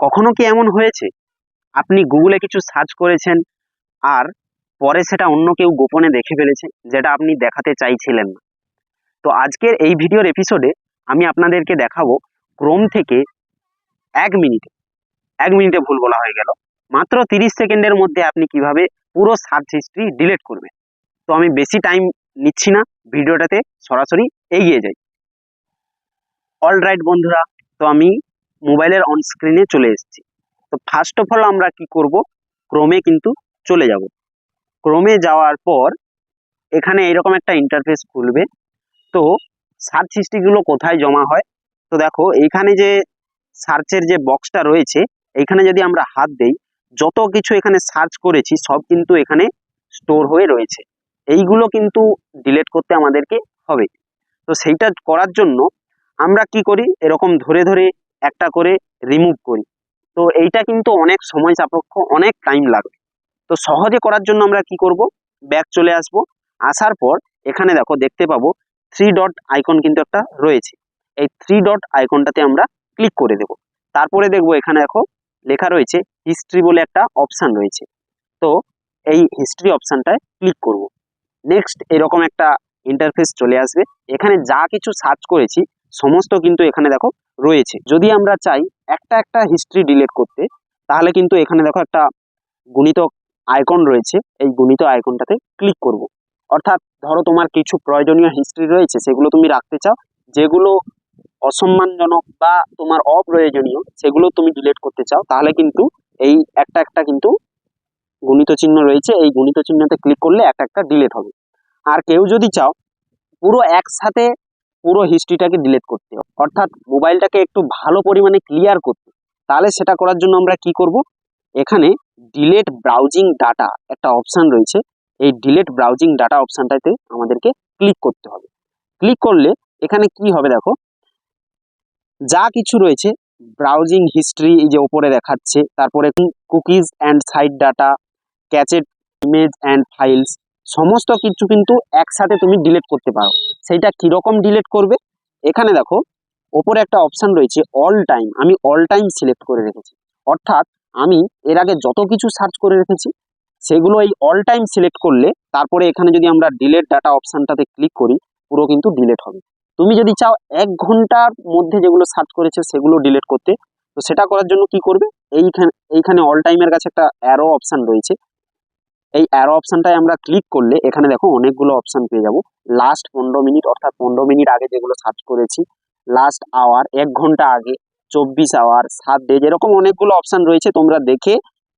কখনো কি এমন হয়েছে? আপনি গুগলে কিছু সার্চ করেছেন আর পরে সেটা অন্য কেউ গোপনে দেখে ফেলেছে, যেটা আপনি দেখাতে চাইছিলেন না। তো আজকের এই ভিডিওর এপিসোডে আমি আপনাদেরকে দেখাবো ক্রোম থেকে এক মিনিটে এক মিনিটে ভুল বলা হয়ে গেল, মাত্র তিরিশ সেকেন্ডের মধ্যে আপনি কীভাবে পুরো সার্চ হিস্ট্রি ডিলিট করবেন। তো আমি বেশি টাইম নিচ্ছি না, ভিডিওটাতে সরাসরি এগিয়ে যাই। অল রাইট বন্ধুরা, তো আমি মোবাইলের অন স্ক্রিনে চলে এসেছি। তো ফার্স্ট অফ অল আমরা কি করব? ক্রোমে কিন্তু চলে যাব। ক্রোমে যাওয়ার পর এখানে এরকম একটা ইন্টারফেস খুলবে। তো সার্চ হিস্ট্রিগুলো কোথায় জমা হয়? তো দেখো, এইখানে যে সার্চের যে বক্সটা রয়েছে, এইখানে যদি আমরা হাত দেই, যত কিছু এখানে সার্চ করেছি, সব কিন্তু এখানে স্টোর হয়ে রয়েছে। এইগুলো কিন্তু ডিলিট করতে আমাদেরকে হবে। তো সেইটা করার জন্য আমরা কি করি? এরকম ধরে ধরে একটা করে রিমুভ করি। তো এইটা কিন্তু অনেক সময় সাপেক্ষ, অনেক টাইম লাগবে। তো সহজে করার জন্য আমরা কি করব? ব্যাক চলে আসব। আসার পর এখানে দেখো, দেখতে পাবো থ্রি ডট আইকন কিন্তু একটা রয়েছে। এই থ্রি ডট আইকনটাতে আমরা ক্লিক করে দেব। তারপরে দেখব এখানে দেখো, লেখা রয়েছে হিস্ট্রি বলে একটা অপশান রয়েছে। তো এই হিস্ট্রি অপশানটায় ক্লিক করব। নেক্সট এরকম একটা ইন্টারফেস চলে আসবে। এখানে যা কিছু সার্চ করেছি সমস্ত কিন্তু এখানে দেখো রয়েছে। যদি আমরা চাই একটা একটা হিস্ট্রি ডিলিট করতে, তাহলে কিন্তু এখানে দেখো একটা গুণিত আইকন রয়েছে। এই গুণিত আইকনটাতে ক্লিক করব। অর্থাৎ ধরো তোমার কিছু প্রয়োজনীয় হিস্ট্রি রয়েছে, সেগুলো তুমি রাখতে চাও, যেগুলো অসম্মানজনক বা তোমার অপ্রয়োজনীয়, সেগুলো তুমি ডিলিট করতে চাও, তাহলে কিন্তু এই একটা একটা কিন্তু গুণিত চিহ্ন রয়েছে। এই গুণিত চিহ্নতে ক্লিক করলে একটা একটা ডিলিট হবে। আর কেউ যদি চাও পুরো একসাথে পুরো হিস্ট্রিটাকে ডিলিট করতে হবে। অর্থাৎ মোবাইলটাকে একটু ভালো পরিমাণে ক্লিয়ার করতে তাহলে সেটা করার জন্য আমরা কি করব? এখানে ডিলেট ব্রাউজিং ডাটা একটা অপশান রয়েছে। এই ডিলেট ব্রাউজিং ডাটা অপশানটাতে আমাদেরকে ক্লিক করতে হবে। ক্লিক করলে এখানে কি হবে দেখো? যা কিছু রয়েছে ব্রাউজিং হিস্ট্রি এই যে ওপরে দেখাচ্ছে, তারপরে cookies and site data cached image and files সমস্ত কিছু কিন্তু একসাথে তুমি ডিলিট করতে পারো। সেইটা কীরকম ডিলেট করবে? এখানে দেখো, ওপরে একটা অপশান রয়েছে অল টাইম আমি অল টাইম সিলেক্ট করে রেখেছি। অর্থাৎ আমি এর আগে যত কিছু সার্চ করে রেখেছি, সেগুলো এই অল টাইম সিলেক্ট করলে তারপরে এখানে যদি আমরা ডিলেট ডাটা অপশানটাতে ক্লিক করি, পুরো কিন্তু ডিলেট হবে। তুমি যদি চাও এক ঘণ্টার মধ্যে যেগুলো সার্চ করেছে সেগুলো ডিলেট করতে, তো সেটা করার জন্য কি করবে? এইখানে এইখানে অল টাইমের কাছে একটা অ্যারো অপশান রয়েছে। এই অ্যারো অপশানটায় আমরা ক্লিক করলে এখানে দেখো অনেকগুলো অপশান পেয়ে যাব। লাস্ট পনেরো মিনিট অর্থাৎ পনেরো মিনিট আগে যেগুলো সার্চ করেছি লাস্ট আওয়ার এক ঘণ্টা আগে, চব্বিশ আওয়ার সাত ডেজ এরকম অনেকগুলো অপশান রয়েছে, তোমরা দেখে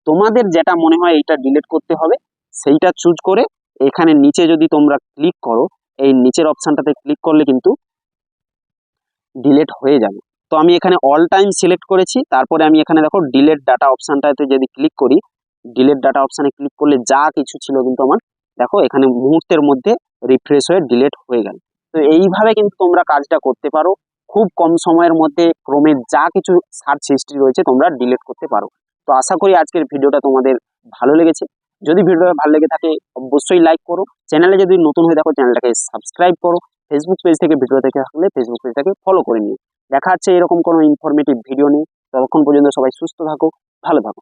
তোমাদের যেটা মনে হয় এইটা ডিলিট করতে হবে, সেইটা চুজ করে এখানে নিচে যদি তোমরা ক্লিক করো, এই নিচের অপশানটাতে ক্লিক করলে কিন্তু ডিলেট হয়ে যাবে। তো আমি এখানে অল টাইম সিলেক্ট করেছি, তারপরে আমি এখানে দেখো ডিলেট ডাটা অপশানটাতে যদি ক্লিক করি ডিলেট ডাটা অপশানে ক্লিক করলে যা কিছু ছিল কিন্তু আমার, দেখো এখানে মুহূর্তের মধ্যে রিফ্রেশ হয়ে ডিলেট হয়ে গেল। তো এইভাবে কিন্তু তোমরা কাজটা করতে পারো। খুব কম সময়ের মধ্যে ক্রমের যা কিছু সার্চ হিস্ট্রি রয়েছে তোমরা ডিলিট করতে পারো। তো আশা করি আজকের ভিডিওটা তোমাদের ভালো লেগেছে। যদি ভিডিওটা ভালো লেগে থাকে, অবশ্যই লাইক করো। চ্যানেলে যদি নতুন হয়ে দেখো চ্যানেলটাকে সাবস্ক্রাইব করো। ফেসবুক পেজ থেকে ভিডিও দেখে থাকলে ফেসবুক পেজটাকে ফলো করে নিও। দেখা যাচ্ছে এরকম কোনো ইনফরমেটিভ ভিডিও নেই ততক্ষণ পর্যন্ত সবাই সুস্থ থাকো, ভালো থাকো।